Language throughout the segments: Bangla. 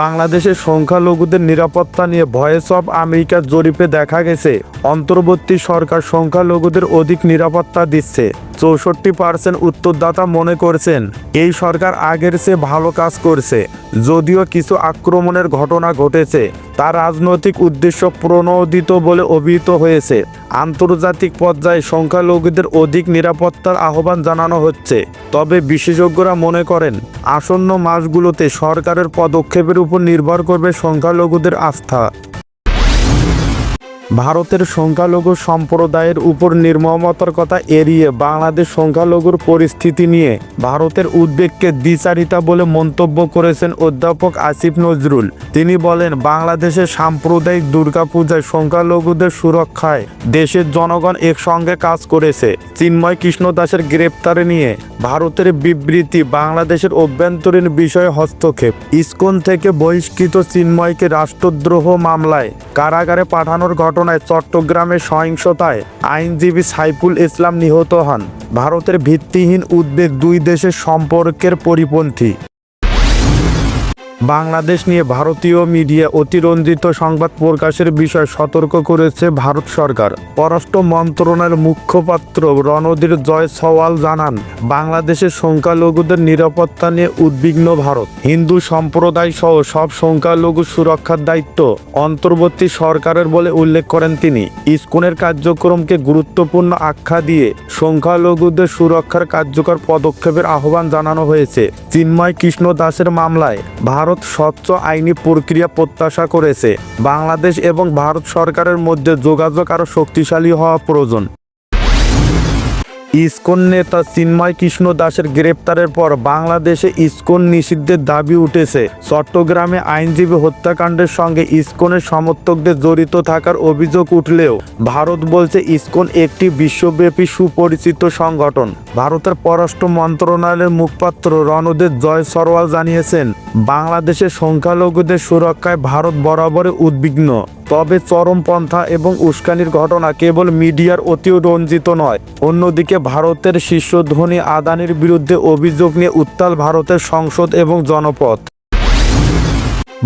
বাংলাদেশের সংখ্যালঘুদের নিরাপত্তা নিয়ে ভয়েস অব আমেরিকার জরিপে দেখা গেছে, অন্তর্বর্তী সরকার সংখ্যালঘুদের অধিক নিরাপত্তা দিচ্ছে। চৌষট্টি পার্সেন্ট উত্তরদাতা মনে করছেন, এই সরকার আগের চেয়ে ভালো কাজ করছে। যদিও কিছু আক্রমণের ঘটনা ঘটেছে, তা রাজনৈতিক উদ্দেশ্য প্রণোদিত বলে অভিহিত হয়েছে। আন্তর্জাতিক পর্যায়ে সংখ্যালঘুদের অধিক নিরাপত্তার আহ্বান জানানো হচ্ছে। তবে বিশেষজ্ঞরা মনে করেন, আসন্ন মাসগুলোতে সরকারের পদক্ষেপের উপর নির্ভর করবে সংখ্যালঘুদের আস্থা। ভারতের সংখ্যালঘু সম্প্রদায়ের উপর নির্মমতার কথা এড়িয়ে বাংলাদেশ সংখ্যালঘুর পরিস্থিতি নিয়ে ভারতের উদ্বেগকে দ্বিচারিতা বলে মন্তব্য করেছেন অধ্যাপক আসিফ নজরুল। তিনি বলেন বাংলাদেশের সাম্প্রদায়িক দুর্গাপূজায় সংখ্যালঘুদের সুরক্ষায় দেশের জনগণ একসঙ্গে কাজ করেছে। চিন্ময় কৃষ্ণ দাসের গ্রেপ্তারে নিয়ে ভারতের বিবৃতি, বাংলাদেশের অভ্যন্তরীণ বিষয়ে হস্তক্ষেপ। ইসকন থেকে বহিষ্কৃত চিন্ময়কে রাষ্ট্রদ্রোহ মামলায় কারাগারে পাঠানোর ঘটনায় চট্টগ্রামে সহিংসতায় আইনজীবী সাইফুল ইসলাম নিহত হন। ভারতের ভিত্তিহীন উদ্বেগ দুই দেশের সম্পর্কের পরিপন্থী। বাংলাদেশ নিয়ে ভারতীয় মিডিয়া অতিরঞ্জিত সংবাদ প্রকাশের বিষয়ে সতর্ক করেছে ভারত সরকার। পররাষ্ট্র মন্ত্রণালয়ের মুখপাত্র রণধীর জয় সওয়াল জানান বাংলাদেশের সংখ্যালঘুদের নিরাপত্তা নিয়ে উদ্বিগ্ন ভারত। হিন্দু সম্প্রদায় সহ সব সংখ্যালঘু সুরক্ষার দায়িত্ব অন্তর্বর্তী সরকারের বলে উল্লেখ করেন তিনি। ইস্কনের কার্যক্রমকে গুরুত্বপূর্ণ আখ্যা দিয়ে সংখ্যালঘুদের সুরক্ষার কার্যকর পদক্ষেপের আহ্বান জানানো হয়েছে। চিন্ময় কৃষ্ণ দাসের মামলায় ভারত স্বচ্ছ আইনি প্রক্রিয়া প্রত্যাশা করেছে। বাংলাদেশ এবং ভারত সরকারের মধ্যে যোগাযোগ আরও শক্তিশালী হওয়া প্রয়োজন। ইসকন নেতা চিন্ময় কৃষ্ণ দাসের গ্রেপ্তারের পর বাংলাদেশে ইসকন নিষিদ্ধের দাবি উঠেছে। চট্টগ্রামে আইনজীবী হত্যাকাণ্ডের সঙ্গে ইসকনের সমর্থকদের জড়িত থাকার অভিযোগ উঠলেও ভারত বলছে ইসকন একটি বিশ্বব্যাপী সুপরিচিত সংগঠন। ভারতের পররাষ্ট্র মন্ত্রণালয়ের মুখপাত্র রণদেব জয় সরওয়াল জানিয়েছেন, বাংলাদেশের সংখ্যালঘুদের সুরক্ষায় ভারত বরাবরই উদ্বিগ্ন। তবে চরমপন্থা এবং উস্কানির ঘটনা কেবল মিডিয়ার অতিও রঞ্জিত নয়, অন্যদিকে ভারতের শীর্ষ ধনী আদানির বিরুদ্ধে অভিযোগ নিয়ে উত্তাল ভারতের সংসদ এবং জনপথ।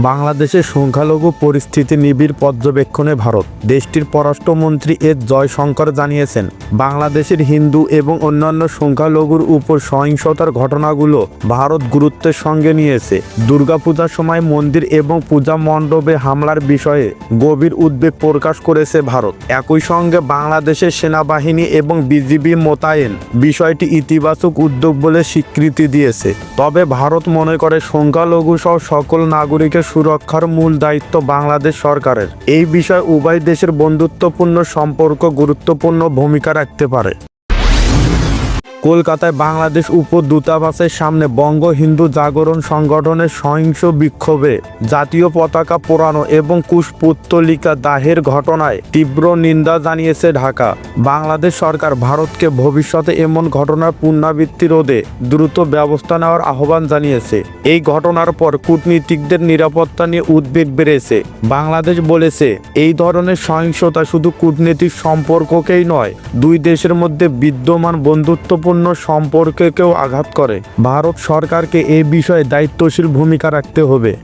বাংলাদেশের সংখ্যালঘু পরিস্থিতি নিবিড় পর্যবেক্ষণে ভারত। দেশটির পররাষ্ট্রমন্ত্রী এস জয়শঙ্কর জানিয়েছেন, বাংলাদেশের হিন্দু এবং অন্যান্য সংখ্যালঘুর উপর সহিংসতার ঘটনাগুলো ভারত গুরুত্বের সঙ্গে নিয়েছে। দুর্গাপূজার সময় মন্দির এবং পূজা মণ্ডপে হামলার বিষয়ে গভীর উদ্বেগ প্রকাশ করেছে ভারত। একই সঙ্গে বাংলাদেশের সেনাবাহিনী এবং বিজিবি মোতায়েন বিষয়টি ইতিবাচক উদ্যোগ বলে স্বীকৃতি দিয়েছে। তবে ভারত মনে করে, সংখ্যালঘু সহ সকল নাগরিকের সুরক্ষার মূল দায়িত্ব বাংলাদেশ সরকারের। এই বিষয়ে উভয় দেশের বন্ধুত্বপূর্ণ সম্পর্ক গুরুত্বপূর্ণ ভূমিকা রাখতে পারে। কলকাতায় বাংলাদেশ উপ দূতাবাসের সামনে বঙ্গ হিন্দু জাগরণ সংগঠনের সহিংস বিক্ষোভে জাতীয় পতাকা পোড়ানো এবং কুশপুত্তলিকা দাহের ঘটনায় তীব্র নিন্দা জানিয়েছে ঢাকা। বাংলাদেশ সরকার ভারতকে ভবিষ্যতে এমন ঘটনার পুনরাবৃত্তি রোধে দ্রুত ব্যবস্থা নেওয়ার আহ্বান জানিয়েছে। এই ঘটনার পর কূটনীতিকদের নিরাপত্তা নিয়ে উদ্বেগ বেড়েছে। বাংলাদেশ বলেছে, এই ধরনের সহিংসতা শুধু কূটনৈতিক সম্পর্ককেই নয়, দুই দেশের মধ্যে বিদ্যমান বন্ধুত্বপূর্ণ সম্পর্ককেও আঘাত করে। ভারত সরকারকে এ বিষয়ে দায়িত্বশীল ভূমিকা রাখতে হবে।